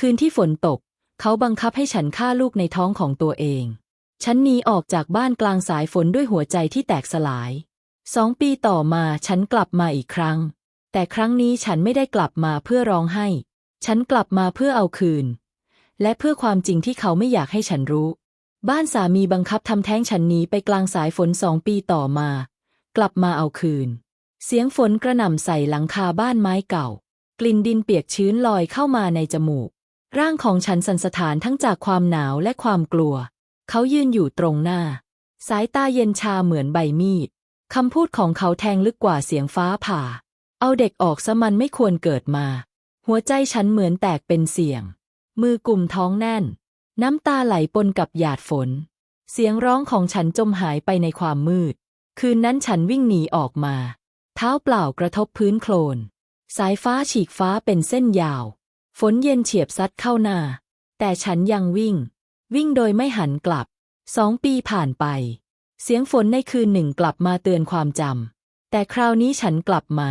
คืนที่ฝนตก เขาบังคับให้ฉันฆ่าลูกในท้องของตัวเอง ฉันหนีออกจากบ้านกลางสายฝนด้วยหัวใจที่แตกสลาย สองปีต่อมาฉันกลับมาอีกครั้ง แต่ครั้งนี้ฉันไม่ได้กลับมาเพื่อร้องไห้ ฉันกลับมาเพื่อเอาคืน และเพื่อความจริงที่เขาไม่อยากให้ฉันรู้ บ้านสามีบังคับทำแท้งฉันหนีไปกลางสายฝนสองปีต่อมา กลับมาเอาคืน เสียงฝนกระหน่ำใส่หลังคาบ้านไม้เก่ากลิ่นดินเปียกชื้นลอยเข้ามาในจมูก ร่างของฉันสั่นสะท้านทั้งจากความหนาวและความกลัว เขายืนอยู่ตรงหน้า สายตาเย็นชาเหมือนใบมีด คำพูดของเขาแทงลึกกว่าเสียงฟ้าผ่า เอาเด็กออกซะมันไม่ควรเกิดมา หัวใจฉันเหมือนแตกเป็นเสียง มือกลุ่มท้องแน่น น้ำตาไหลปนกับหยาดฝน เสียงร้องของฉันจมหายไปในความมืด คืนนั้นฉันวิ่งหนีออกมา เท้าเปล่ากระทบพื้นโคลน สายฟ้าฉีกฟ้าเป็นเส้นยาว ฝนเย็นเฉียบซัดเข้าหน้า แต่ฉันยังวิ่ง วิ่งโดยไม่หันกลับ สองปีผ่านไป เสียงฝนในคืนหนึ่งกลับมาเตือนความจำ แต่คราวนี้ฉันกลับมา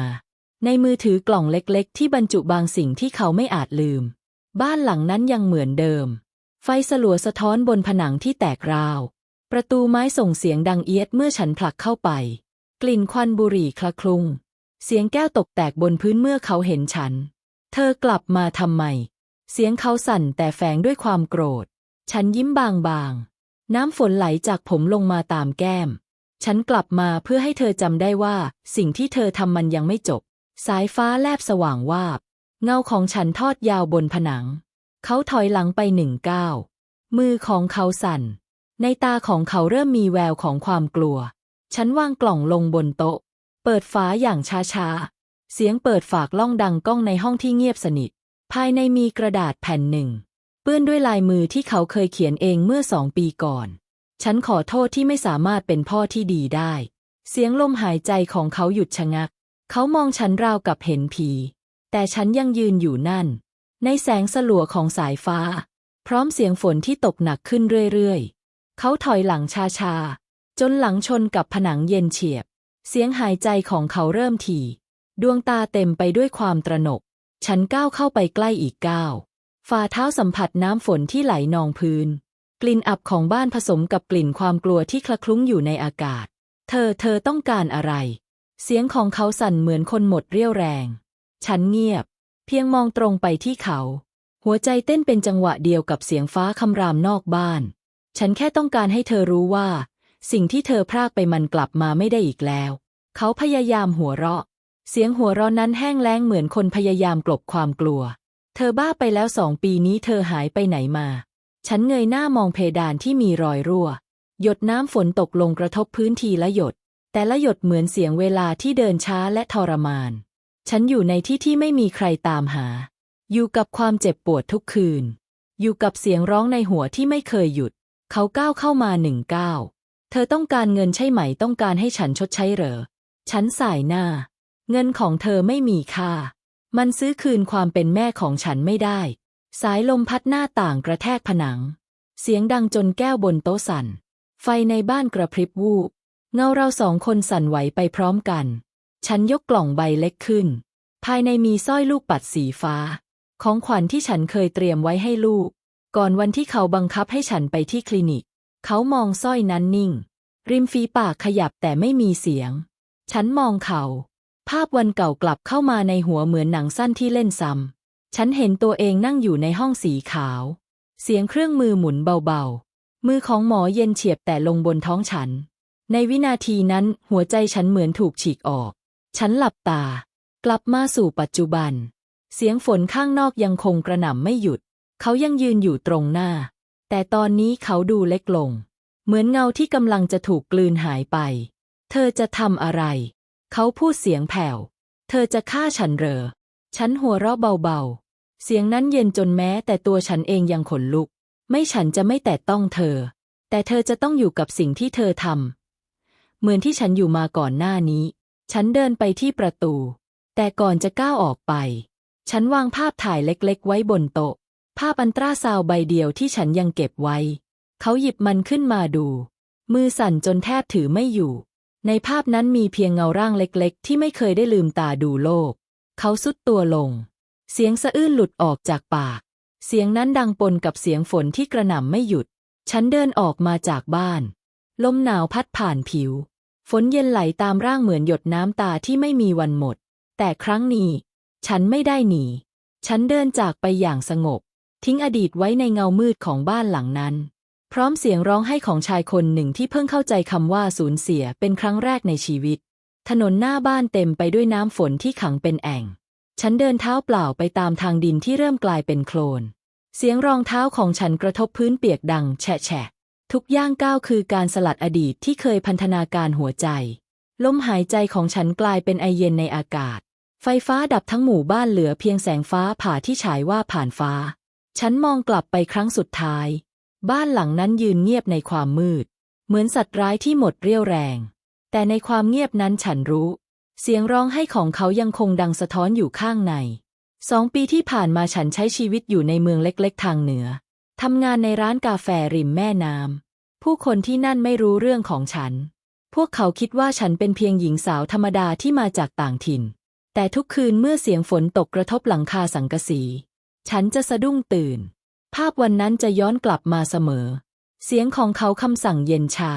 ในมือถือกล่องเล็กๆ ที่บรรจุบางสิ่งที่เขาไม่อาจลืม บ้านหลังนั้นยังเหมือนเดิม ไฟสลัวสะท้อนบนผนังที่แตกราว ประตูไม้ส่งเสียงดังเอียดเมื่อฉันผลักเข้าไป กลิ่นควันบุหรี่คละคลุ้งเสียงแก้วตกแตกบนพื้นเมื่อเขาเห็นฉัน เธอกลับมาทำไม เสียงเขาสั่นแต่แฝงด้วยความโกรธ ฉันยิ้มบางๆ น้ำฝนไหลจากผมลงมาตามแก้ม ฉันกลับมาเพื่อให้เธอจำได้ว่า สิ่งที่เธอทำมันยังไม่จบ สายฟ้าแลบสว่างวาบ เงาของฉันทอดยาวบนผนัง เขาถอยหลังไปหนึ่งก้าว มือของเขาสั่น ในตาของเขาเริ่มมีแววของความกลัว ฉันวางกล่องลงบนโต๊ะ เปิดฝาอย่างช้าๆ เสียงเปิดฝากล่องดังก้องในห้องที่เงียบสนิท ภายในมีกระดาษแผ่นหนึ่ง เปื้อนด้วยลายมือที่เขาเคยเขียนเองเมื่อสองปีก่อน ฉันขอโทษที่ไม่สามารถเป็นพ่อที่ดีได้ เสียงลมหายใจของเขาหยุดชะงัก เขามองฉันราวกับเห็นผี แต่ฉันยังยืนอยู่นั่น ในแสงสลัวของสายฟ้า พร้อมเสียงฝนที่ตกหนักขึ้นเรื่อยๆ เขาถอยหลังชาๆ จนหลังชนกับผนังเย็นเฉียบ เสียงหายใจของเขาเริ่มถี่ ดวงตาเต็มไปด้วยความตระหนก ฉันก้าวเข้าไปใกล้อีกก้าว ฝ่าเท้าสัมผัสน้ำฝนที่ไหลนองพื้น กลิ่นอับของบ้านผสมกับกลิ่นความกลัวที่คละคลุ้งอยู่ในอากาศ เธอเธอต้องการอะไร เสียงของเขาสั่นเหมือนคนหมดเรี่ยวแรง ฉันเงียบ เพียงมองตรงไปที่เขา หัวใจเต้นเป็นจังหวะเดียวกับเสียงฟ้าคำรามนอกบ้าน ฉันแค่ต้องการให้เธอรู้ว่า สิ่งที่เธอพรากไปมันกลับมาไม่ได้อีกแล้ว เขาพยายามหัวเราะ เสียงหัวเราะนั้นแห้งแล้งเหมือนคนพยายามกลบความกลัว เธอบ้าไปแล้วสองปีนี้เธอหายไปไหนมา ฉันเงยหน้ามองเพดานที่มีรอยรั่ว หยดน้ำฝนตกลงกระทบพื้นทีละหยด แต่ละหยดเหมือนเสียงเวลาที่เดินช้าและทรมาน ฉันอยู่ในที่ที่ไม่มีใครตามหา อยู่กับความเจ็บปวดทุกคืน อยู่กับเสียงร้องในหัวที่ไม่เคยหยุด เขาก้าวเข้ามาหนึ่งก้าว เธอต้องการเงินใช่ไหมต้องการให้ฉันชดใช้เหรอ ฉันสายหน้า เงินของเธอไม่มีค่า มันซื้อคืนความเป็นแม่ของฉันไม่ได้ สายลมพัดหน้าต่างกระแทกผนัง เสียงดังจนแก้วบนโต๊ะสั่น ไฟในบ้านกระพริบวูบ เงาเราสองคนสั่นไหวไปพร้อมกัน ฉันยกกล่องใบเล็กขึ้น ภายในมีสร้อยลูกปัดสีฟ้า ของขวัญที่ฉันเคยเตรียมไว้ให้ลูก ก่อนวันที่เขาบังคับให้ฉันไปที่คลินิก เขามองสร้อยนั้นนิ่ง ริมฝีปากขยับแต่ไม่มีเสียง ฉันมองเขา ภาพวันเก่ากลับเข้ามาในหัวเหมือนหนังสั้นที่เล่นซ้ำ ฉันเห็นตัวเองนั่งอยู่ในห้องสีขาว เสียงเครื่องมือหมุนเบาๆ มือของหมอเย็นเฉียบแต่ลงบนท้องฉัน ในวินาทีนั้นหัวใจฉันเหมือนถูกฉีกออก ฉันหลับตา กลับมาสู่ปัจจุบัน เสียงฝนข้างนอกยังคงกระหน่ำไม่หยุด เขายังยืนอยู่ตรงหน้า แต่ตอนนี้เขาดูเล็กลง เหมือนเงาที่กำลังจะถูกกลืนหายไป เธอจะทำอะไร เขาพูดเสียงแผ่ว เธอจะฆ่าฉันเหรอ ฉันหัวเราะเบาๆ เสียงนั้นเย็นจนแม้แต่ตัวฉันเองยังขนลุก ไม่ฉันจะไม่แตะต้องเธอ แต่เธอจะต้องอยู่กับสิ่งที่เธอทำ เหมือนที่ฉันอยู่มาก่อนหน้านี้ ฉันเดินไปที่ประตู แต่ก่อนจะก้าวออกไป ฉันวางภาพถ่ายเล็กๆ ไว้บนโต๊ะ ภาพอันตราซาวใบเดียวที่ฉันยังเก็บไว้ เขาหยิบมันขึ้นมาดู มือสั่นจนแทบถือไม่อยู่ ในภาพนั้นมีเพียงเงาร่างเล็กๆ ที่ไม่เคยได้ลืมตาดูโลก เขาสุดตัวลง เสียงสะอื้นหลุดออกจากปาก เสียงนั้นดังปนกับเสียงฝนที่กระหน่ำไม่หยุด ฉันเดินออกมาจากบ้าน ลมหนาวพัดผ่านผิว ฝนเย็นไหลตามร่างเหมือนหยดน้ำตาที่ไม่มีวันหมด แต่ครั้งนี้ ฉันไม่ได้หนี ฉันเดินจากไปอย่างสงบ ทิ้งอดีตไว้ในเงามืดของบ้านหลังนั้น พร้อมเสียงร้องไห้ของชายคนหนึ่งที่เพิ่งเข้าใจคำว่าสูญเสียเป็นครั้งแรกในชีวิต ถนนหน้าบ้านเต็มไปด้วยน้ำฝนที่ขังเป็นแอ่ง ฉันเดินเท้าเปล่าไปตามทางดินที่เริ่มกลายเป็นโคลน เสียงรองเท้าของฉันกระทบพื้นเปียกดัง แฉะแฉะทุกย่างก้าวคือการสลัดอดีตที่เคยพันธนาการหัวใจ ลมหายใจของฉันกลายเป็นไอเย็นในอากาศ ไฟฟ้าดับทั้งหมู่บ้านเหลือเพียงแสงฟ้าผ่าที่ฉายว่าผ่านฟ้า ฉันมองกลับไปครั้งสุดท้าย บ้านหลังนั้นยืนเงียบในความมืด เหมือนสัตว์ร้ายที่หมดเรี่ยวแรง แต่ในความเงียบนั้นฉันรู้ เสียงร้องไห้ของเขายังคงดังสะท้อนอยู่ข้างใน สองปีที่ผ่านมาฉันใช้ชีวิตอยู่ในเมืองเล็กๆ ทางเหนือ ทำงานในร้านกาแฟริมแม่น้ำ ผู้คนที่นั่นไม่รู้เรื่องของฉัน พวกเขาคิดว่าฉันเป็นเพียงหญิงสาวธรรมดาที่มาจากต่างถิ่น แต่ทุกคืนเมื่อเสียงฝนตกกระทบหลังคาสังกะสี ฉันจะสะดุ้งตื่น ภาพวันนั้นจะย้อนกลับมาเสมอ เสียงของเขาคำสั่งเย็นชา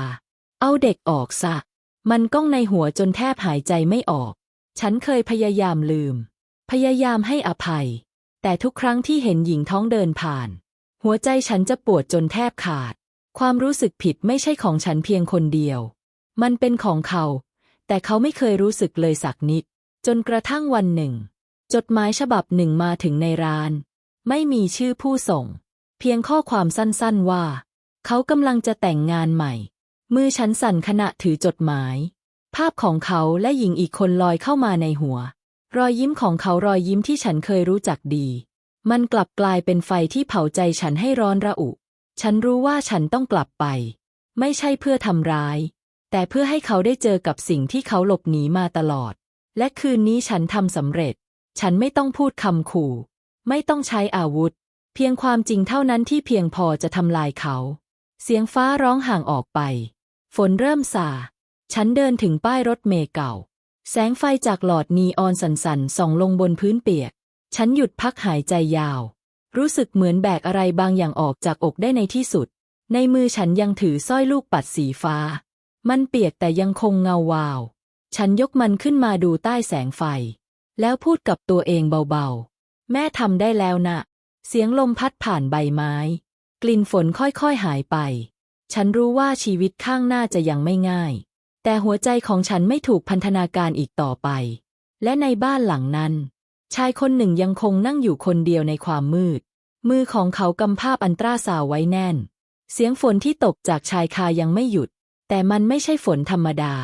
เอาเด็กออกซะ มันก้องในหัวจนแทบหายใจไม่ออก ฉันเคยพยายามลืม พยายามให้อภัย แต่ทุกครั้งที่เห็นหญิงท้องเดินผ่าน หัวใจฉันจะปวดจนแทบขาด ความรู้สึกผิดไม่ใช่ของฉันเพียงคนเดียว มันเป็นของเขา แต่เขาไม่เคยรู้สึกเลยสักนิด จนกระทั่งวันหนึ่ง จดหมายฉบับหนึ่งมาถึงในร้าน ไม่มีชื่อผู้ส่ง เพียงข้อความสั้นๆว่า เขากำลังจะแต่งงานใหม่ มือฉันสั่นขณะถือจดหมาย ภาพของเขาและหญิงอีกคนลอยเข้ามาในหัว รอยยิ้มของเขารอยยิ้มที่ฉันเคยรู้จักดี มันกลับกลายเป็นไฟที่เผาใจฉันให้ร้อนระอุ ฉันรู้ว่าฉันต้องกลับไป ไม่ใช่เพื่อทำร้าย แต่เพื่อให้เขาได้เจอกับสิ่งที่เขาหลบหนีมาตลอด และคืนนี้ฉันทำสำเร็จ ฉันไม่ต้องพูดคำขู่ ไม่ต้องใช้อาวุธ พียงความจริงเท่านั้นที่เพียงพอจะทำลายเขา เสียงฟ้าร้องห่างออกไป ฝนเริ่มสา ฉันเดินถึงป้ายรถเมล์เก่า แสงไฟจากหลอดนีออนสันๆส่องลงบนพื้นเปียก ฉันหยุดพักหายใจยาว รู้สึกเหมือนแบกอะไรบางอย่างออกจากอกได้ในที่สุด ในมือฉันยังถือสร้อยลูกปัดสีฟ้า มันเปียกแต่ยังคงเงาวาว ฉันยกมันขึ้นมาดูใต้แสงไฟ แล้วพูดกับตัวเองเบาๆ แม่ทำได้แล้วนะ เสียงลมพัดผ่านใบไม้ กลิ่นฝนค่อยๆหายไป ฉันรู้ว่าชีวิตข้างหน้าจะยังไม่ง่าย แต่หัวใจของฉันไม่ถูกพันธนาการอีกต่อไป และในบ้านหลังนั้น ชายคนหนึ่งยังคงนั่งอยู่คนเดียวในความมืด มือของเขากำภาพอันตราสาวไว้แน่น เสียงฝนที่ตกจากชายคายังไม่หยุด แต่มันไม่ใช่ฝนธรรมดา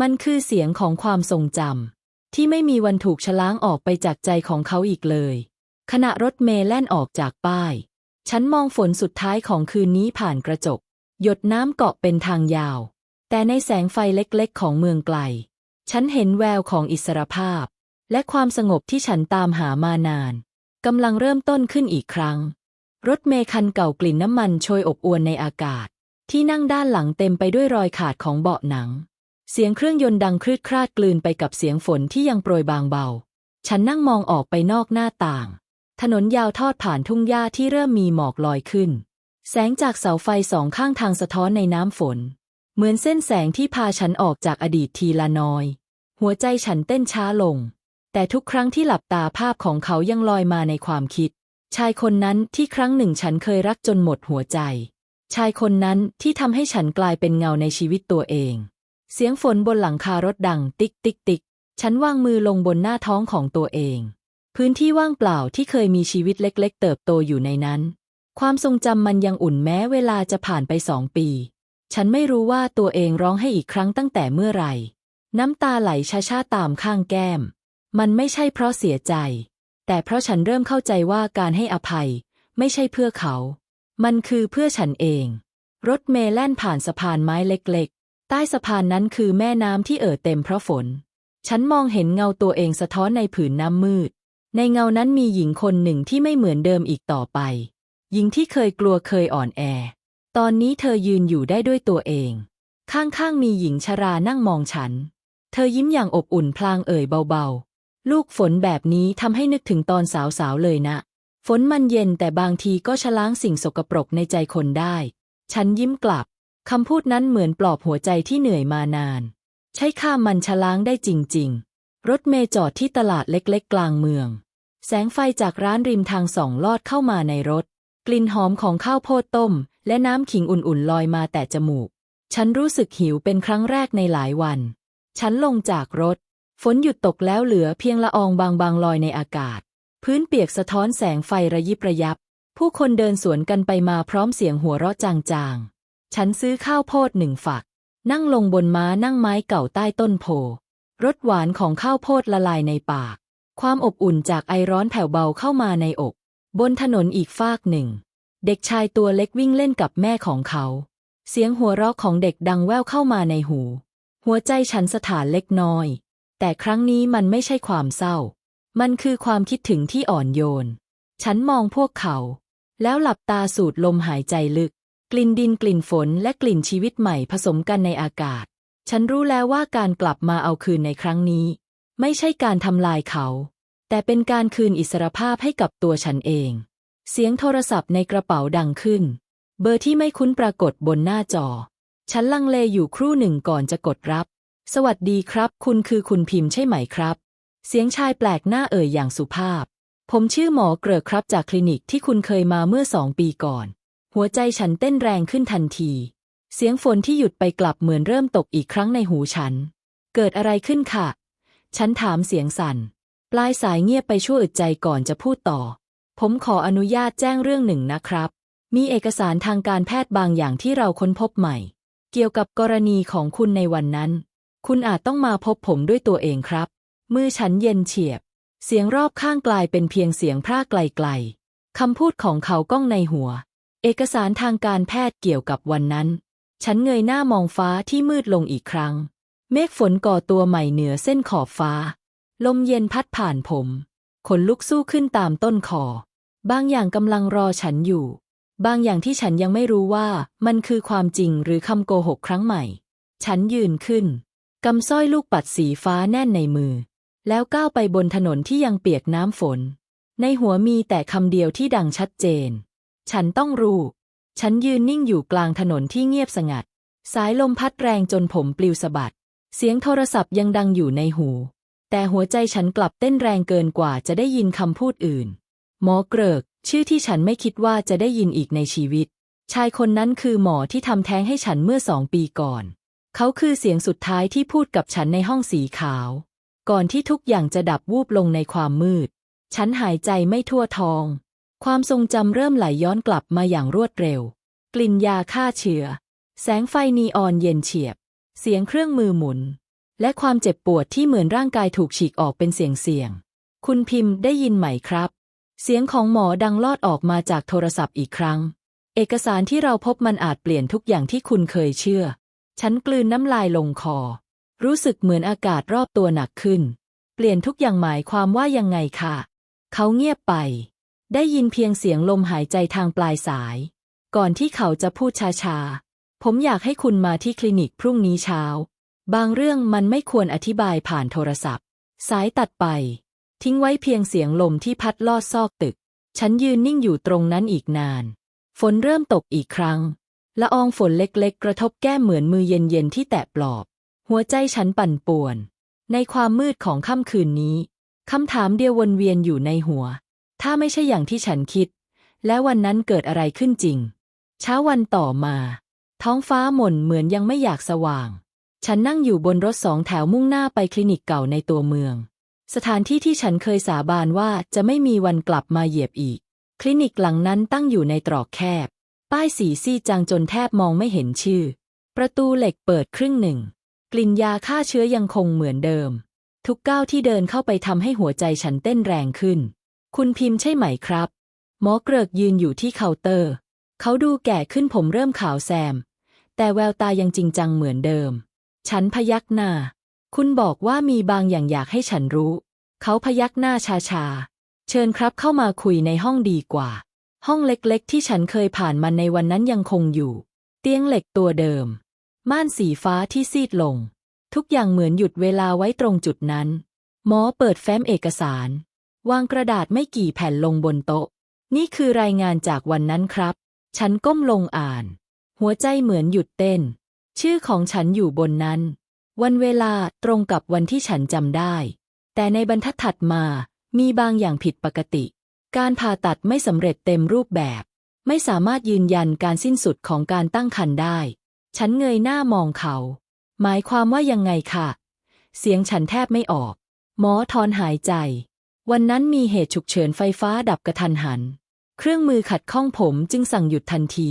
มันคือเสียงของความทรงจำที่ไม่มีวันถูกชะล้างออกไปจากใจของเขาอีกเลย ขณะรถเมล์แล่นออกจากป้าย ฉันมองฝนสุดท้ายของคืนนี้ผ่านกระจก หยดน้ำเกาะเป็นทางยาว แต่ในแสงไฟเล็กๆ ของเมืองไกล ฉันเห็นแววของอิสรภาพ และความสงบที่ฉันตามหามานานกำลังเริ่มต้นขึ้นอีกครั้ง รถเมล์คันเก่ากลิ่นน้ำมันโชยอบอวนในอากาศ ที่นั่งด้านหลังเต็มไปด้วยรอยขาดของเบาะหนัง เสียงเครื่องยนต์ดังคลืดคลาดกลืนไปกับเสียงฝนที่ยังโปรยบางเบา ฉันนั่งมองออกไปนอกหน้าต่าง ถนนยาวทอดผ่านทุ่งหญ้าที่เริ่มมีหมอกลอยขึ้น แสงจากเสาไฟสองข้างทางสะท้อนในน้ำฝน เหมือนเส้นแสงที่พาฉันออกจากอดีตทีละน้อย หัวใจฉันเต้นช้าลง แต่ทุกครั้งที่หลับตาภาพของเขายังลอยมาในความคิด ชายคนนั้นที่ครั้งหนึ่งฉันเคยรักจนหมดหัวใจ ชายคนนั้นที่ทำให้ฉันกลายเป็นเงาในชีวิตตัวเอง เสียงฝนบนหลังคารถดัง ติ๊กติ๊กติ๊กฉันวางมือลงบนหน้าท้องของตัวเอง พื้นที่ว่างเปล่าที่เคยมีชีวิตเล็กๆ เติบโตอยู่ในนั้น ความทรงจำมันยังอุ่นแม้เวลาจะผ่านไปสองปี ฉันไม่รู้ว่าตัวเองร้องให้อีกครั้งตั้งแต่เมื่อไหร่ น้ำตาไหลช้าๆตามข้างแก้ม มันไม่ใช่เพราะเสียใจ แต่เพราะฉันเริ่มเข้าใจว่าการให้อภัย ไม่ใช่เพื่อเขา มันคือเพื่อฉันเอง รถเมล์แล่นผ่านสะพานไม้เล็กๆ ใต้สะพานนั้นคือแม่น้ำที่เอ่อเต็มเพราะฝน ฉันมองเห็นเงาตัวเองสะท้อนในผืนน้ำมืด ในเงานั้นมีหญิงคนหนึ่งที่ไม่เหมือนเดิมอีกต่อไป หญิงที่เคยกลัวเคยอ่อนแอ ตอนนี้เธอยืนอยู่ได้ด้วยตัวเอง ข้างๆมีหญิงชรานั่งมองฉัน เธอยิ้มอย่างอบอุ่นพลางเอ่ยเบาๆ ลูกฝนแบบนี้ทำให้นึกถึงตอนสาวๆเลยนะ ฝนมันเย็นแต่บางทีก็ชะล้างสิ่งสกปรกในใจคนได้ ฉันยิ้มกลับคำพูดนั้นเหมือนปลอบหัวใจที่เหนื่อยมานาน ใช้ข้ามมันชะล้างได้จริง ๆ รถเมย์จอดที่ตลาดเล็กๆ กลางเมือง แสงไฟจากร้านริมทางส่องลอดเข้ามาในรถ กลิ่นหอมของข้าวโพดต้ม และน้ำขิงอุ่นๆ ลอยมาแต่จมูก ฉันรู้สึกหิวเป็นครั้งแรกในหลายวัน ฉันลงจากรถ ฝนหยุดตกแล้วเหลือเพียงละอองบางๆ ลอยในอากาศ พื้นเปียกสะท้อนแสงไฟระยิบระยับ ผู้คนเดินสวนกันไปมาพร้อมเสียงหัวเราะจางๆ ฉันซื้อข้าวโพดหนึ่งฝัก นั่งลงบนม้านั่งไม้เก่าใต้ต้นโพ รสหวานของข้าวโพดละลายในปาก ความอบอุ่นจากไอร้อนแผ่วเบาเข้ามาในอก บนถนนอีกฟากหนึ่ง เด็กชายตัวเล็กวิ่งเล่นกับแม่ของเขา เสียงหัวเราะของเด็กดังแว่วเข้ามาในหู หัวใจฉันสถานเล็กน้อย แต่ครั้งนี้มันไม่ใช่ความเศร้า มันคือความคิดถึงที่อ่อนโยน ฉันมองพวกเขา แล้วหลับตาสูดลมหายใจลึก กลิ่นดินกลิ่นฝนและกลิ่นชีวิตใหม่ผสมกันในอากาศ ฉันรู้แล้วว่าการกลับมาเอาคืนในครั้งนี้ ไม่ใช่การทำลายเขา แต่เป็นการคืนอิสรภาพให้กับตัวฉันเอง เสียงโทรศัพท์ในกระเป๋าดังขึ้น เบอร์ที่ไม่คุ้นปรากฏบนหน้าจอ ฉันลังเลอยู่ครู่หนึ่งก่อนจะกดรับ สวัสดีครับ คุณคือคุณพิมพ์ใช่ไหมครับ เสียงชายแปลกหน้าเอ่ยอย่างสุภาพ ผมชื่อหมอเกรอครับจากคลินิกที่คุณเคยมาเมื่อสองปีก่อน หัวใจฉันเต้นแรงขึ้นทันที เสียงฝนที่หยุดไปกลับเหมือนเริ่มตกอีกครั้งในหูฉัน เกิดอะไรขึ้นค่ะ ฉันถามเสียงสั่น ปลายสายเงียบไปชั่วอึดใจก่อนจะพูดต่อ ผมขออนุญาตแจ้งเรื่องหนึ่งนะครับ มีเอกสารทางการแพทย์บางอย่างที่เราค้นพบใหม่ เกี่ยวกับกรณีของคุณในวันนั้น คุณอาจต้องมาพบผมด้วยตัวเองครับ มือฉันเย็นเฉียบ เสียงรอบข้างกลายเป็นเพียงเสียงพร่าไกลๆคำพูดของเขาก้องในหัว เอกสารทางการแพทย์เกี่ยวกับวันนั้น ฉันเงยหน้ามองฟ้าที่มืดลงอีกครั้ง เมฆฝนก่อตัวใหม่เหนือเส้นขอบฟ้า ลมเย็นพัดผ่านผม ขนลุกสู้ขึ้นตามต้นคอบางอย่างกำลังรอฉันอยู่ บางอย่างที่ฉันยังไม่รู้ว่ามันคือความจริงหรือคำโกหกครั้งใหม่ ฉันยืนขึ้นกำสร้อยลูกปัดสีฟ้าแน่นในมือ แล้วก้าวไปบนถนนที่ยังเปียกน้ำฝน ในหัวมีแต่คำเดียวที่ดังชัดเจน ฉันต้องรู้ ฉันยืนนิ่งอยู่กลางถนนที่เงียบสงัด สายลมพัดแรงจนผมปลิวสะบัด เสียงโทรศัพท์ยังดังอยู่ในหู แต่หัวใจฉันกลับเต้นแรงเกินกว่าจะได้ยินคำพูดอื่น หมอเกริก ชื่อที่ฉันไม่คิดว่าจะได้ยินอีกในชีวิต ชายคนนั้นคือหมอที่ทำแท้งให้ฉันเมื่อสองปีก่อน เขาคือเสียงสุดท้ายที่พูดกับฉันในห้องสีขาว ก่อนที่ทุกอย่างจะดับวูบลงในความมืด ฉันหายใจไม่ทั่วท้อง ความทรงจำเริ่มไหลย้อนกลับมาอย่างรวดเร็ว กลิ่นยาฆ่าเชื้อ แสงไฟนีออนเย็นเฉียบ เสียงเครื่องมือหมุน และความเจ็บปวดที่เหมือนร่างกายถูกฉีกออกเป็นเสียงเสียง คุณพิมพ์ได้ยินไหมครับ เสียงของหมอดังลอดออกมาจากโทรศัพท์อีกครั้ง เอกสารที่เราพบมันอาจเปลี่ยนทุกอย่างที่คุณเคยเชื่อ ฉันกลืนน้ำลายลงคอ รู้สึกเหมือนอากาศรอบตัวหนักขึ้น เปลี่ยนทุกอย่างหมายความว่ายังไงคะเขาเงียบไป ได้ยินเพียงเสียงลมหายใจทางปลายสาย ก่อนที่เขาจะพูดช้าๆ ผมอยากให้คุณมาที่คลินิกพรุ่งนี้เช้า บางเรื่องมันไม่ควรอธิบายผ่านโทรศัพท์ สายตัดไป ทิ้งไว้เพียงเสียงลมที่พัดลอดซอกตึก ฉันยืนนิ่งอยู่ตรงนั้นอีกนาน ฝนเริ่มตกอีกครั้ง ละอองฝนเล็กๆ กระทบแก้มเหมือนมือเย็นๆที่แตะปลอบ หัวใจฉันปั่นป่วน ในความมืดของค่ำคืนนี้คำถามเดียววนเวียนอยู่ในหัว ถ้าไม่ใช่อย่างที่ฉันคิด แล้ววันนั้นเกิดอะไรขึ้นจริง เช้าวันต่อมา ท้องฟ้าหม่นเหมือนยังไม่อยากสว่าง ฉันนั่งอยู่บนรถสองแถวมุ่งหน้าไปคลินิกเก่าในตัวเมือง สถานที่ที่ฉันเคยสาบานว่าจะไม่มีวันกลับมาเหยียบอีก คลินิกหลังนั้นตั้งอยู่ในตรอกแคบ ป้ายสีซีจางจนแทบมองไม่เห็นชื่อ ประตูเหล็กเปิดครึ่งหนึ่ง กลิ่นยาฆ่าเชื้อยังคงเหมือนเดิม ทุกก้าวที่เดินเข้าไปทำให้หัวใจฉันเต้นแรงขึ้น คุณพิมพ์ใช่ไหมครับ หมอเกริกยืนอยู่ที่เคาน์เตอร์ เขาดูแก่ขึ้นผมเริ่มขาวแซม แต่แววตายังจริงจังเหมือนเดิม ฉันพยักหน้า คุณบอกว่ามีบางอย่างอยากให้ฉันรู้ เขาพยักหน้าชาๆ เชิญครับเข้ามาคุยในห้องดีกว่า ห้องเล็กๆ ที่ฉันเคยผ่านมันในวันนั้นยังคงอยู่ เตียงเหล็กตัวเดิม ม่านสีฟ้าที่ซีดลง ทุกอย่างเหมือนหยุดเวลาไว้ตรงจุดนั้น หมอเปิดแฟ้มเอกสาร วางกระดาษไม่กี่แผ่นลงบนโต๊ะ นี่คือรายงานจากวันนั้นครับ ฉันก้มลงอ่าน หัวใจเหมือนหยุดเต้น ชื่อของฉันอยู่บนนั้น วันเวลาตรงกับวันที่ฉันจำได้ แต่ในบรรทัดถัดมามีบางอย่างผิดปกติ การผ่าตัดไม่สำเร็จเต็มรูปแบบ ไม่สามารถยืนยันการสิ้นสุดของการตั้งครรภ์ได้ ฉันเงยหน้ามองเขา หมายความว่ายังไงค่ะ เสียงฉันแทบไม่ออก หมอถอนหายใจ วันนั้นมีเหตุฉุกเฉินไฟฟ้าดับกระทันหัน เครื่องมือขัดข้องผมจึงสั่งหยุดทันที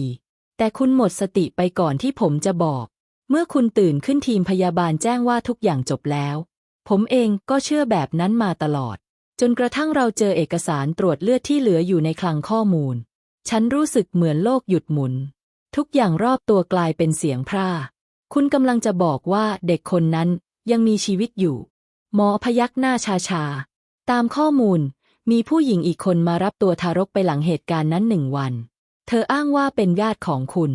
แต่คุณหมดสติไปก่อนที่ผมจะบอก เมื่อคุณตื่นขึ้นทีมพยาบาลแจ้งว่าทุกอย่างจบแล้ว ผมเองก็เชื่อแบบนั้นมาตลอด จนกระทั่งเราเจอเอกสารตรวจเลือดที่เหลืออยู่ในคลังข้อมูล ฉันรู้สึกเหมือนโลกหยุดหมุน ทุกอย่างรอบตัวกลายเป็นเสียงพร่า คุณกำลังจะบอกว่าเด็กคนนั้นยังมีชีวิตอยู่ หมอพยักหน้าชาชา ตามข้อมูล มีผู้หญิงอีกคนมารับตัวทารกไปหลังเหตุการณ์นั้นหนึ่งวัน เธออ้างว่าเป็นญาติของคุณ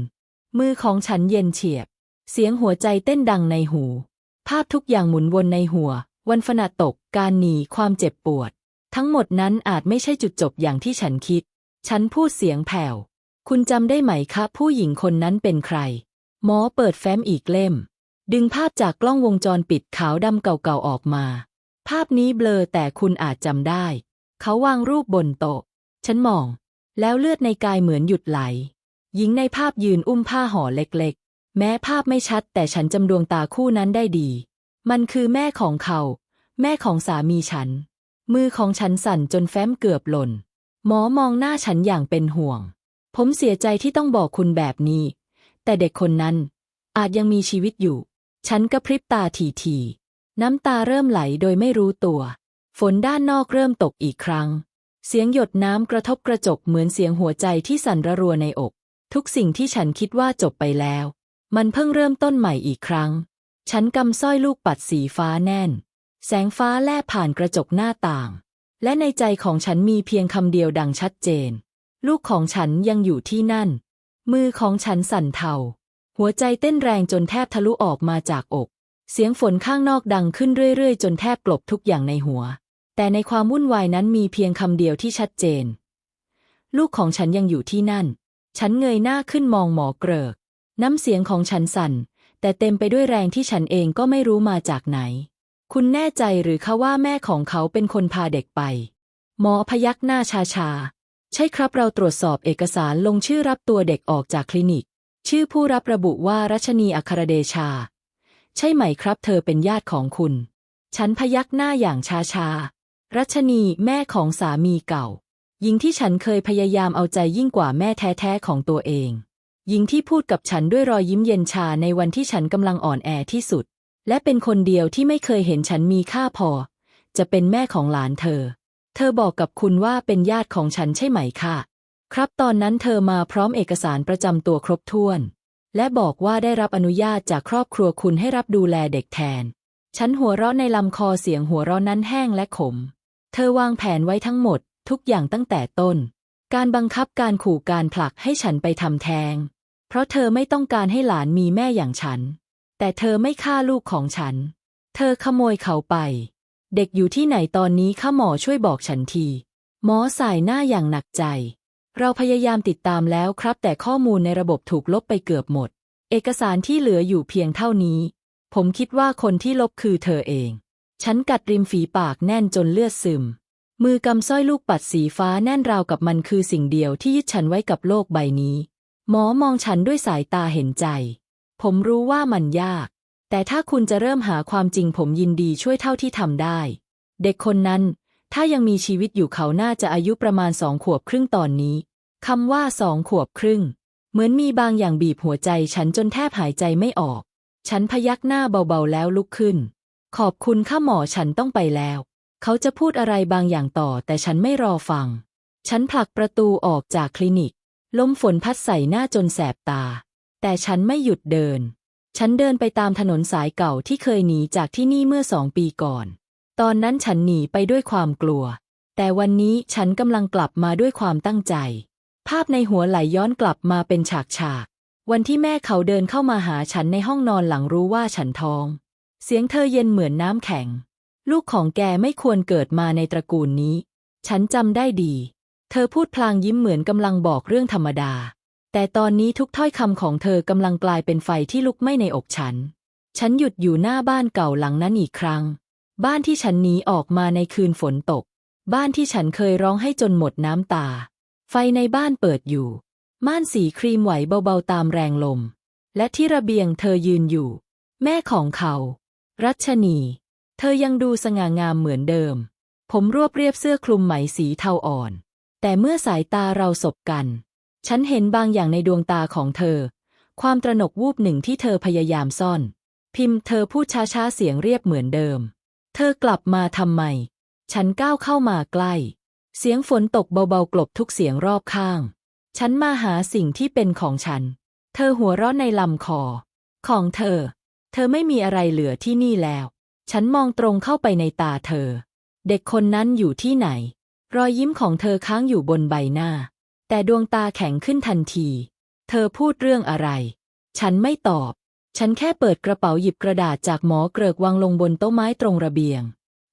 มือของฉันเย็นเฉียบ เสียงหัวใจเต้นดังในหู ภาพทุกอย่างหมุนวนในหัว วันฝนตก การหนี ความเจ็บปวด ทั้งหมดนั้นอาจไม่ใช่จุดจบอย่างที่ฉันคิด ฉันพูดเสียงแผ่ว คุณจำได้ไหมคะผู้หญิงคนนั้นเป็นใคร หมอเปิดแฟ้มอีกเล่ม ดึงภาพจากกล้องวงจรปิดขาวดำเก่าๆออกมา ภาพนี้เบลอแต่คุณอาจจำได้ เขาวางรูปบนโต๊ะ ฉันมอง แล้วเลือดในกายเหมือนหยุดไหล หญิงในภาพยืนอุ้มผ้าห่อเล็กๆ แม้ภาพไม่ชัดแต่ฉันจำดวงตาคู่นั้นได้ดี มันคือแม่ของเขา แม่ของสามีฉัน มือของฉันสั่นจนแฟ้มเกือบหล่น หมอมองหน้าฉันอย่างเป็นห่วง ผมเสียใจที่ต้องบอกคุณแบบนี้ แต่เด็กคนนั้นอาจยังมีชีวิตอยู่ ฉันกระพริบตาทีๆ น้ำตาเริ่มไหลโดยไม่รู้ตัว ฝนด้านนอกเริ่มตกอีกครั้ง เสียงหยดน้ำกระทบกระจกเหมือนเสียงหัวใจที่สั่นระรัวในอก ทุกสิ่งที่ฉันคิดว่าจบไปแล้ว มันเพิ่งเริ่มต้นใหม่อีกครั้ง ฉันกำสร้อยลูกปัดสีฟ้าแน่น แสงฟ้าแลบผ่านกระจกหน้าต่าง และในใจของฉันมีเพียงคำเดียวดังชัดเจน ลูกของฉันยังอยู่ที่นั่น มือของฉันสั่นเทาหัวใจเต้นแรงจนแทบทะลุออกมาจากอก เสียงฝนข้างนอกดังขึ้นเรื่อยๆ จนแทบกลบทุกอย่างในหัว แต่ในความวุ่นวายนั้นมีเพียงคำเดียวที่ชัดเจน ลูกของฉันยังอยู่ที่นั่น ฉันเงยหน้าขึ้นมองหมอเกริก น้ำเสียงของฉันสั่น แต่เต็มไปด้วยแรงที่ฉันเองก็ไม่รู้มาจากไหน คุณแน่ใจหรือคะว่าแม่ของเขาเป็นคนพาเด็กไป หมอพยักหน้าชาชา ใช่ครับเราตรวจสอบเอกสารลงชื่อรับตัวเด็กออกจากคลินิก ชื่อผู้รับระบุว่ารัชนีอัครเดชา ใช่ไหมครับ เธอเป็นญาติของคุณ ฉันพยักหน้าอย่างชาชารัชนีแม่ของสามีเก่า หญิงที่ฉันเคยพยายามเอาใจยิ่งกว่าแม่แท้ๆของตัวเอง หญิงที่พูดกับฉันด้วยรอยยิ้มเย็นชาในวันที่ฉันกำลังอ่อนแอที่สุด และเป็นคนเดียวที่ไม่เคยเห็นฉันมีค่าพอ จะเป็นแม่ของหลานเธอ เธอบอกกับคุณว่าเป็นญาติของฉันใช่ไหมคะครับตอนนั้นเธอมาพร้อมเอกสารประจำตัวครบถ้วน และบอกว่าได้รับอนุญาตจากครอบครัวคุณให้รับดูแลเด็กแทน ฉันหัวเราะในลำคอเสียงหัวเราะนั้นแห้งและขม เธอวางแผนไว้ทั้งหมด ทุกอย่างตั้งแต่ต้น การบังคับการขู่การผลักให้ฉันไปทำแท้ง เพราะเธอไม่ต้องการให้หลานมีแม่อย่างฉัน แต่เธอไม่ฆ่าลูกของฉัน เธอขโมยเขาไป เด็กอยู่ที่ไหนตอนนี้ข้าหมอช่วยบอกฉันที หมอสายหน้าอย่างหนักใจ เราพยายามติดตามแล้วครับ แต่ข้อมูลในระบบถูกลบไปเกือบหมด เอกสารที่เหลืออยู่เพียงเท่านี้ ผมคิดว่าคนที่ลบคือเธอเอง ฉันกัดริมฝีปากแน่นจนเลือดซึม มือกำสร้อยลูกปัดสีฟ้าแน่นราวกับมันคือสิ่งเดียวที่ยึดฉันไว้กับโลกใบนี้ หมอมองฉันด้วยสายตาเห็นใจ ผมรู้ว่ามันยาก แต่ถ้าคุณจะเริ่มหาความจริงผมยินดีช่วยเท่าที่ทำได้ เด็กคนนั้น ถ้ายังมีชีวิตอยู่เขาน่าจะอายุประมาณสองขวบครึ่งตอนนี้คำว่าสองขวบครึ่ง เหมือนมีบางอย่างบีบหัวใจฉันจนแทบหายใจไม่ออก ฉันพยักหน้าเบาๆแล้วลุกขึ้น ขอบคุณข้าหมอฉันต้องไปแล้ว เขาจะพูดอะไรบางอย่างต่อแต่ฉันไม่รอฟัง ฉันผลักประตูออกจากคลินิก ลมฝนพัดใส่หน้าจนแสบตา แต่ฉันไม่หยุดเดิน ฉันเดินไปตามถนนสายเก่าที่เคยหนีจากที่นี่เมื่อสองปีก่อน ตอนนั้นฉันหนีไปด้วยความกลัว แต่วันนี้ฉันกำลังกลับมาด้วยความตั้งใจ ภาพในหัวไหลย้อนกลับมาเป็นฉากฉาก วันที่แม่เขาเดินเข้ามาหาฉันในห้องนอนหลังรู้ว่าฉันท้อง เสียงเธอเย็นเหมือนน้ำแข็ง ลูกของแกไม่ควรเกิดมาในตระกูลนี้ ฉันจำได้ดี เธอพูดพลางยิ้มเหมือนกำลังบอกเรื่องธรรมดา แต่ตอนนี้ทุกถ้อยคำของเธอกำลังกลายเป็นไฟที่ลุกไหม้ในอกฉัน ฉันหยุดอยู่หน้าบ้านเก่าหลังนั้นอีกครั้ง บ้านที่ฉันหนีออกมาในคืนฝนตก บ้านที่ฉันเคยร้องให้จนหมดน้ำตา ไฟในบ้านเปิดอยู่ ม่านสีครีมไหวเบาๆตามแรงลม และที่ระเบียงเธอยืนอยู่ แม่ของเขา รัชนี เธอยังดูสง่างามเหมือนเดิม ผมรวบเรียบเสื้อคลุมไหมสีเทาอ่อน แต่เมื่อสายตาเราสบกัน ฉันเห็นบางอย่างในดวงตาของเธอ ความตระหนกวูบหนึ่งที่เธอพยายามซ่อน พิมพ์เธอพูดช้าๆเสียงเรียบเหมือนเดิม เธอกลับมาทำไม ฉันก้าวเข้ามาใกล้ เสียงฝนตกเบาๆ กลบทุกเสียงรอบข้าง ฉันมาหาสิ่งที่เป็นของฉัน เธอหัวเราะในลำคอ ของเธอ เธอไม่มีอะไรเหลือที่นี่แล้ว ฉันมองตรงเข้าไปในตาเธอ เด็กคนนั้นอยู่ที่ไหน รอยยิ้มของเธอค้างอยู่บนใบหน้า แต่ดวงตาแข็งขึ้นทันที เธอพูดเรื่องอะไร ฉันไม่ตอบ ฉันแค่เปิดกระเป๋าหยิบกระดาษจากหมอเกริกวางลงบนโต๊ะไม้ตรงระเบียง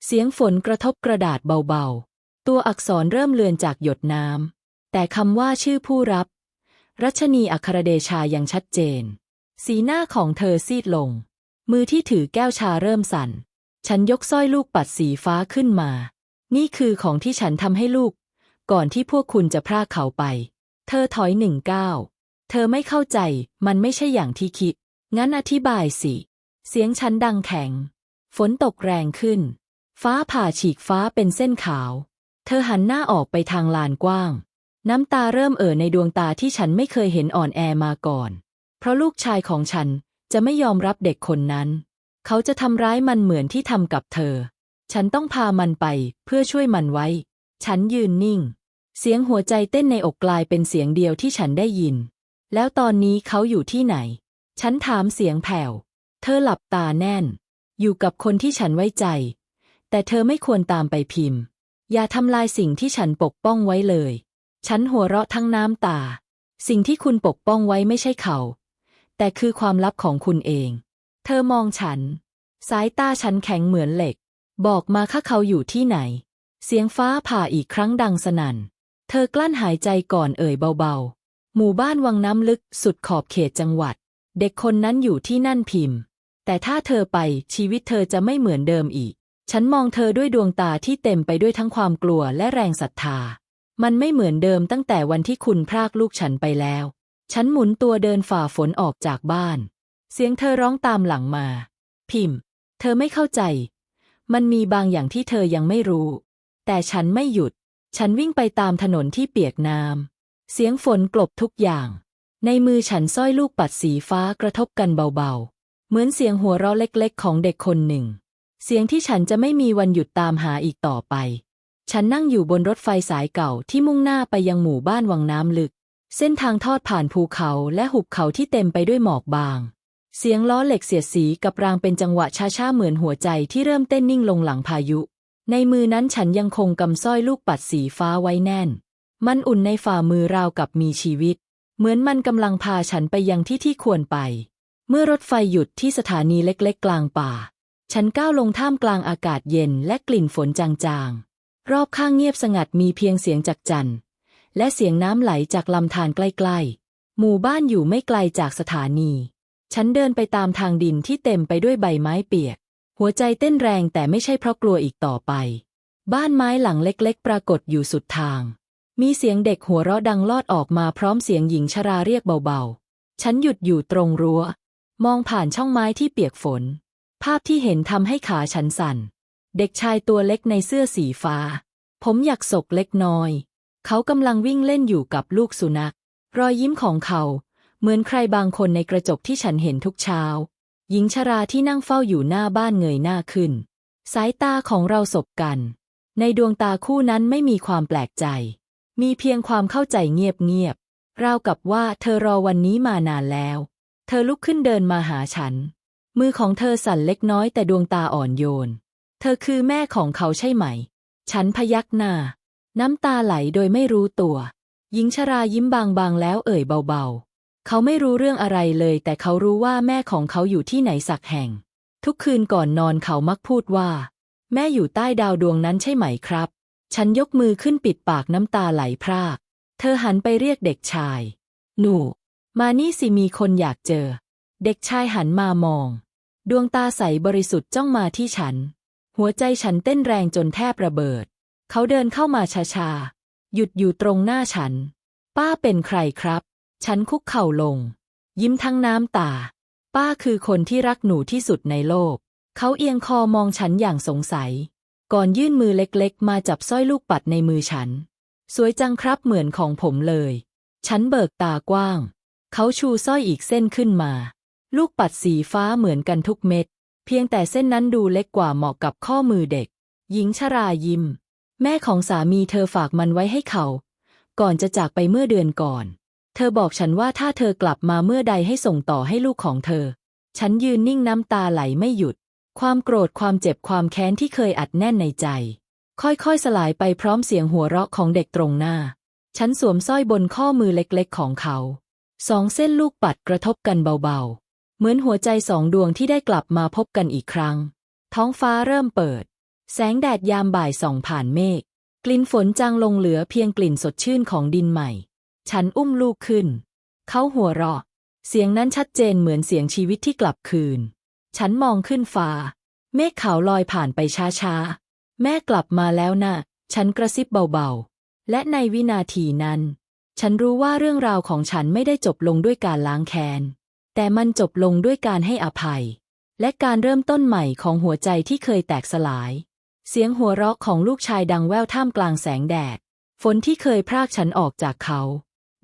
เสียงฝนกระทบกระดาษเบาๆ ตัวอักษรเริ่มเลือนจากหยดน้ำ แต่คำว่าชื่อผู้รับ รัชนีอัครเดชายังชัดเจน สีหน้าของเธอซีดลง มือที่ถือแก้วชาเริ่มสั่น ฉันยกสร้อยลูกปัดสีฟ้าขึ้นมา นี่คือของที่ฉันทำให้ลูก ก่อนที่พวกคุณจะพรากเขาไป เธอถอยหนึ่งก้าว เธอไม่เข้าใจ มันไม่ใช่อย่างที่คิด งั้นอธิบายสิ เสียงฉันดังแข็ง ฝนตกแรงขึ้น ฟ้าผ่าฉีกฟ้าเป็นเส้นขาว เธอหันหน้าออกไปทางลานกว้าง น้ำตาเริ่มเอ่อในดวงตาที่ฉันไม่เคยเห็นอ่อนแอมาก่อน เพราะลูกชายของฉันจะไม่ยอมรับเด็กคนนั้น เขาจะทำร้ายมันเหมือนที่ทำกับเธอ ฉันต้องพามันไปเพื่อช่วยมันไว้ ฉันยืนนิ่ง เสียงหัวใจเต้นในอกกลายเป็นเสียงเดียวที่ฉันได้ยิน แล้วตอนนี้เขาอยู่ที่ไหน ฉันถามเสียงแผ่ว เธอหลับตาแน่น อยู่กับคนที่ฉันไว้ใจ แต่เธอไม่ควรตามไปพิมพ์ อย่าทำลายสิ่งที่ฉันปกป้องไว้เลย ฉันหัวเราะทั้งน้ำตา สิ่งที่คุณปกป้องไว้ไม่ใช่เขา แต่คือความลับของคุณเอง เธอมองฉัน สายตาฉันแข็งเหมือนเหล็ก บอกมาข้าเขาอยู่ที่ไหน เสียงฟ้าผ่าอีกครั้งดังสนั่น เธอกลั้นหายใจก่อนเอ่ยเบาๆ หมู่บ้านวังน้ำลึกสุดขอบเขตจังหวัด เด็กคนนั้นอยู่ที่นั่นพิมพ์ แต่ถ้าเธอไปชีวิตเธอจะไม่เหมือนเดิมอีก ฉันมองเธอด้วยดวงตาที่เต็มไปด้วยทั้งความกลัวและแรงศรัทธา มันไม่เหมือนเดิมตั้งแต่วันที่คุณพรากลูกฉันไปแล้ว ฉันหมุนตัวเดินฝ่าฝนออกจากบ้าน เสียงเธอร้องตามหลังมา พิมพ์ เธอไม่เข้าใจ มันมีบางอย่างที่เธอยังไม่รู้ แต่ฉันไม่หยุด ฉันวิ่งไปตามถนนที่เปียกน้ำเสียงฝนกลบทุกอย่าง ในมือฉันสร้อยลูกปัดสีฟ้ากระทบกันเบาๆ เหมือนเสียงหัวเราะเล็กๆ ของเด็กคนหนึ่ง เสียงที่ฉันจะไม่มีวันหยุดตามหาอีกต่อไป ฉันนั่งอยู่บนรถไฟสายเก่าที่มุ่งหน้าไปยังหมู่บ้านวังน้ำลึก เส้นทางทอดผ่านภูเขาและหุบเขาที่เต็มไปด้วยหมอกบาง เสียงล้อเหล็กเสียดสีกับรางเป็นจังหวะช้าๆเหมือนหัวใจที่เริ่มเต้นนิ่งลงหลังพายุ ในมือนั้นฉันยังคงกำสร้อยลูกปัดสีฟ้าไว้แน่น มันอุ่นในฝ่ามือราวกับมีชีวิต เหมือนมันกำลังพาฉันไปยังที่ที่ควรไป เมื่อรถไฟหยุดที่สถานีเล็กๆ กลางป่า ฉันก้าวลงท่ามกลางอากาศเย็นและกลิ่นฝนจางๆ รอบข้างเงียบสงัดมีเพียงเสียงจากจันทร์และเสียงน้ำไหลจากลำธารใกล้ๆ หมู่บ้านอยู่ไม่ไกลจากสถานี ฉันเดินไปตามทางดินที่เต็มไปด้วยใบไม้เปียก หัวใจเต้นแรงแต่ไม่ใช่เพราะกลัวอีกต่อไป บ้านไม้หลังเล็กๆ ปรากฏอยู่สุดทาง มีเสียงเด็กหัวเราะดังลอดออกมาพร้อมเสียงหญิงชราเรียกเบาๆ ฉันหยุดอยู่ตรงรั้ว มองผ่านช่องไม้ที่เปียกฝน ภาพที่เห็นทำให้ขาฉันสั่น เด็กชายตัวเล็กในเสื้อสีฟ้า ผมอยากศกเล็กน้อย เขากำลังวิ่งเล่นอยู่กับลูกสุนัข รอยยิ้มของเขา เหมือนใครบางคนในกระจกที่ฉันเห็นทุกเช้า หญิงชราที่นั่งเฝ้าอยู่หน้าบ้านเงยหน้าขึ้น สายตาของเราสบกัน ในดวงตาคู่นั้นไม่มีความแปลกใจ มีเพียงความเข้าใจเงียบๆราวกับว่าเธอรอวันนี้มานานแล้ว เธอลุกขึ้นเดินมาหาฉัน มือของเธอสั่นเล็กน้อยแต่ดวงตาอ่อนโยน เธอคือแม่ของเขาใช่ไหม ฉันพยักหน้า น้ำตาไหลโดยไม่รู้ตัว หญิงชรายิ้มบางๆแล้วเอ่ยเบาๆ เขาไม่รู้เรื่องอะไรเลย แต่เขารู้ว่าแม่ของเขาอยู่ที่ไหนสักแห่ง ทุกคืนก่อนนอนเขามักพูดว่า แม่อยู่ใต้ดาวดวงนั้นใช่ไหมครับ ฉันยกมือขึ้นปิดปากน้ำตาไหลพราก เธอหันไปเรียกเด็กชาย หนู มานี่สิมีคนอยากเจอ เด็กชายหันมามอง ดวงตาใสบริสุทธิ์จ้องมาที่ฉัน หัวใจฉันเต้นแรงจนแทบระเบิด เขาเดินเข้ามาช้าๆ หยุดอยู่ตรงหน้าฉัน ป้าเป็นใครครับ ฉันคุกเข่าลง ยิ้มทั้งน้ำตา ป้าคือคนที่รักหนูที่สุดในโลก เขาเอียงคอมองฉันอย่างสงสัย ก่อนยื่นมือเล็กๆ มาจับสร้อยลูกปัดในมือฉัน สวยจังครับเหมือนของผมเลย ฉันเบิกตากว้าง เขาชูสร้อยอีกเส้นขึ้นมา ลูกปัดสีฟ้าเหมือนกันทุกเม็ด เพียงแต่เส้นนั้นดูเล็กกว่าเหมาะกับข้อมือเด็ก หญิงชรายิ้ม แม่ของสามีเธอฝากมันไว้ให้เขา ก่อนจะจากไปเมื่อเดือนก่อน เธอบอกฉันว่าถ้าเธอกลับมาเมื่อใดให้ส่งต่อให้ลูกของเธอ ฉันยืนนิ่งน้ำตาไหลไม่หยุด ความโกรธความเจ็บความแค้นที่เคยอัดแน่นในใจ ค่อยๆสลายไปพร้อมเสียงหัวเราะของเด็กตรงหน้า ฉันสวมสร้อยบนข้อมือเล็กๆของเขาสองเส้นลูกปัดกระทบกันเบาๆ เหมือนหัวใจสองดวงที่ได้กลับมาพบกันอีกครั้ง ท้องฟ้าเริ่มเปิด แสงแดดยามบ่ายส่องผ่านเมฆกลิ่นฝนจางลงเหลือเพียงกลิ่นสดชื่นของดินใหม่ ฉันอุ้มลูกขึ้น เขาหัวเราะ เสียงนั้นชัดเจนเหมือนเสียงชีวิตที่กลับคืน ฉันมองขึ้นฟ้า เมฆขาวลอยผ่านไปช้าๆ แม่กลับมาแล้วนะฉันกระซิบเบาๆ และในวินาทีนั้น ฉันรู้ว่าเรื่องราวของฉันไม่ได้จบลงด้วยการล้างแค้น แต่มันจบลงด้วยการให้อภัย และการเริ่มต้นใหม่ของหัวใจที่เคยแตกสลาย เสียงหัวเราะของลูกชายดังแว่วท่ามกลางแสงแดด ฝนที่เคยพรากฉันออกจากเขา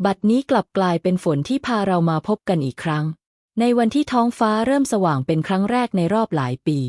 บัดนี้กลับกลายเป็นฝนที่พาเรามาพบกันอีกครั้ง ในวันที่ท้องฟ้าเริ่มสว่างเป็นครั้งแรกในรอบหลายปี